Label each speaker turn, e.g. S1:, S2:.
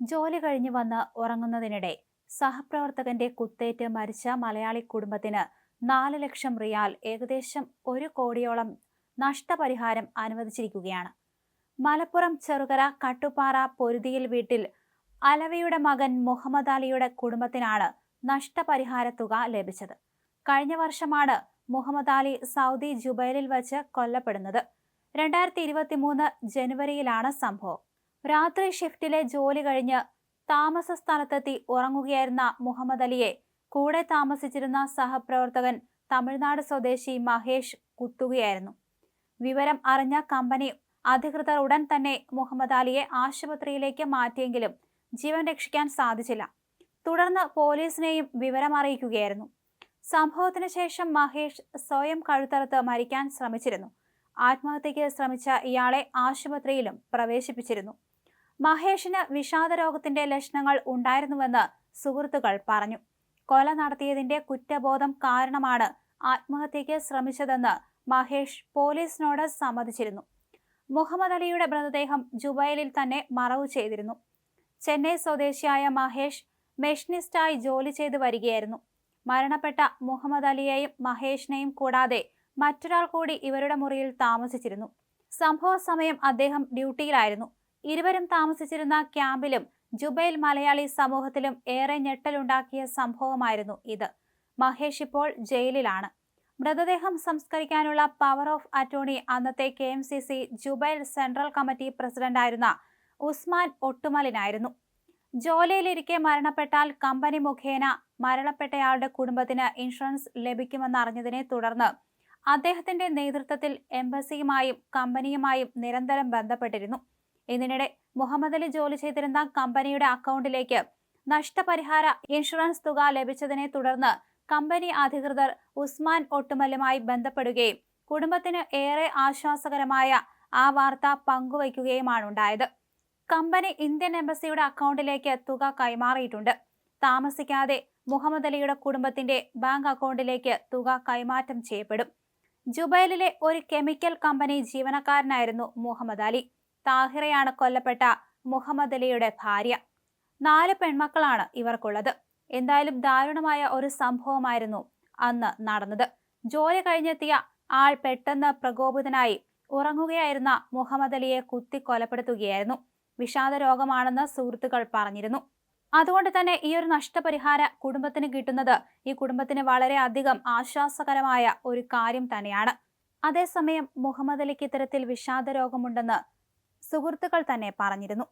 S1: ജോലി കഴിഞ്ഞു വന്ന് ഉറങ്ങുന്നതിനിടെ സഹപ്രവർത്തകന്റെ കുത്തേറ്റ് മരിച്ച മലയാളി കുടുംബത്തിന് നാല് ലക്ഷം റിയാൽ ഏകദേശം ഒരു കോടിയോളം നഷ്ടപരിഹാരം അനുവദിച്ചിരിക്കുകയാണ്. മലപ്പുറം ചെറുകര കട്ടുപാറ പൊരുതിയിൽ വീട്ടിൽ അലവിയുടെ മകൻ മുഹമ്മദ് അലിയുടെ കുടുംബത്തിനാണ് നഷ്ടപരിഹാര തുക ലഭിച്ചത്. കഴിഞ്ഞ വർഷമാണ് മുഹമ്മദ് അലി സൗദി ജുബൈലിൽ വച്ച് കൊല്ലപ്പെടുന്നത്. രണ്ടായിരത്തി ജനുവരിയിലാണ് സംഭവം. രാത്രി ഷിഫ്റ്റിലെ ജോലി കഴിഞ്ഞ് താമസ സ്ഥലത്തെത്തി ഉറങ്ങുകയായിരുന്ന മുഹമ്മദ് അലിയെ കൂടെ താമസിച്ചിരുന്ന സഹപ്രവർത്തകൻ തമിഴ്നാട് സ്വദേശി മഹേഷ് കുത്തുകയായിരുന്നു. വിവരം അറിഞ്ഞ കമ്പനി അധികൃതർ ഉടൻ തന്നെ മുഹമ്മദ് അലിയെ ആശുപത്രിയിലേക്ക് മാറ്റിയെങ്കിലും ജീവൻ രക്ഷിക്കാൻ സാധിച്ചില്ല. തുടർന്ന് പോലീസിനെയും വിവരം അറിയിക്കുകയായിരുന്നു. സംഭവത്തിന് ശേഷം മഹേഷ് സ്വയം കഴുത്തറുത്ത് മരിക്കാൻ ശ്രമിച്ചിരുന്നു. ആത്മഹത്യയ്ക്ക് ശ്രമിച്ച ഇയാളെ ആശുപത്രിയിലും പ്രവേശിപ്പിച്ചിരുന്നു. മഹേഷിന് വിഷാദരോഗത്തിന്റെ ലക്ഷണങ്ങൾ ഉണ്ടായിരുന്നുവെന്ന് സുഹൃത്തുക്കൾ പറഞ്ഞു. കൊല നടത്തിയതിന്റെ കുറ്റബോധം കാരണമാണ് ആത്മഹത്യയ്ക്ക് ശ്രമിച്ചതെന്ന് മഹേഷ് പോലീസിനോട് സമ്മതിച്ചിരുന്നു. മുഹമ്മദ് അലിയുടെ മൃതദേഹം ജുബൈലിൽ തന്നെ മറവു ചെയ്തിരുന്നു. ചെന്നൈ സ്വദേശിയായ മഹേഷ് മെഷനിസ്റ്റായി ജോലി ചെയ്തു വരികയായിരുന്നു. മരണപ്പെട്ട മുഹമ്മദ് അലിയെയും മഹേഷിനെയും കൂടാതെ മറ്റൊരാൾ കൂടി ഇവരുടെ മുറിയിൽ താമസിച്ചിരുന്നു. സംഭവ സമയം അദ്ദേഹം ഡ്യൂട്ടിയിലായിരുന്നു. ഇരുവരും താമസിച്ചിരുന്ന ക്യാമ്പിലും ജുബൈൽ മലയാളി സമൂഹത്തിലും ഏറെ ഞെട്ടലുണ്ടാക്കിയ സംഭവമായിരുന്നു ഇത്. മഹേഷ് ഇപ്പോൾ ജയിലിലാണ്. മൃതദേഹം സംസ്കരിക്കാനുള്ള പവർ ഓഫ് അറ്റോർണി അന്നത്തെ K M C C Jubail central committee പ്രസിഡന്റായിരുന്ന ഉസ്മാൻ ഒട്ടുമലിനായിരുന്നു. ജോലിയിലിരിക്കെ മരണപ്പെട്ടാൽ കമ്പനി മുഖേന മരണപ്പെട്ടയാളുടെ കുടുംബത്തിന് ഇൻഷുറൻസ് ലഭിക്കുമെന്നറിഞ്ഞതിനെ തുടർന്ന് അദ്ദേഹത്തിന്റെ നേതൃത്വത്തിൽ എംബസിയുമായും കമ്പനിയുമായും നിരന്തരം ബന്ധപ്പെട്ടിരുന്നു. ഇതിനിടെ മുഹമ്മദ് അലി ജോലി ചെയ്തിരുന്ന കമ്പനിയുടെ അക്കൗണ്ടിലേക്ക് നഷ്ടപരിഹാര ഇൻഷുറൻസ് തുക ലഭിച്ചതിനെ തുടർന്ന് കമ്പനി അധികൃതർ ഉസ്മാൻ ഒട്ടുമല്ലുമായി ബന്ധപ്പെടുകയും കുടുംബത്തിന് ഏറെ ആശ്വാസകരമായ ആ വാർത്ത പങ്കുവയ്ക്കുകയുമാണ് ഉണ്ടായത് കമ്പനി ഇന്ത്യൻ എംബസിയുടെ അക്കൗണ്ടിലേക്ക് തുക കൈമാറിയിട്ടുണ്ട്. താമസിക്കാതെ മുഹമ്മദ് അലിയുടെ കുടുംബത്തിന്റെ ബാങ്ക് അക്കൗണ്ടിലേക്ക് തുക കൈമാറ്റം ചെയ്യപ്പെടും. ജുബൈലിലെ ഒരു കെമിക്കൽ കമ്പനി ജീവനക്കാരനായിരുന്നു മുഹമ്മദ് അലി. താഹിറയാണ് കൊല്ലപ്പെട്ട മുഹമ്മദ് അലിയുടെ ഭാര്യ. നാല് പെൺമക്കളാണ് ഇവർക്കുള്ളത്. എന്തായാലും ദാരുണമായ ഒരു സംഭവമായിരുന്നു അന്ന് നടന്നത്. ജോലി കഴിഞ്ഞെത്തിയ ആൾ പെട്ടെന്ന് പ്രകോപിതനായി ഉറങ്ങുകയായിരുന്ന മുഹമ്മദ് അലിയെ കുത്തി കൊലപ്പെടുത്തുകയായിരുന്നു വിഷാദ രോഗമാണെന്ന് സുഹൃത്തുക്കൾ പറഞ്ഞിരുന്നു. അതുകൊണ്ട് തന്നെ ഈ ഒരു നഷ്ടപരിഹാര കുടുംബത്തിന് കിട്ടുന്നത് ഈ കുടുംബത്തിന് വളരെ അധികം ആശ്വാസകരമായ ഒരു കാര്യം തന്നെയാണ്. അതേസമയം മുഹമ്മദ് അലിക്ക് ഇത്തരത്തിൽ വിഷാദ രോഗമുണ്ടെന്ന് സുഹൃത്തുക്കൾ തന്നെ പറഞ്ഞിരുന്നു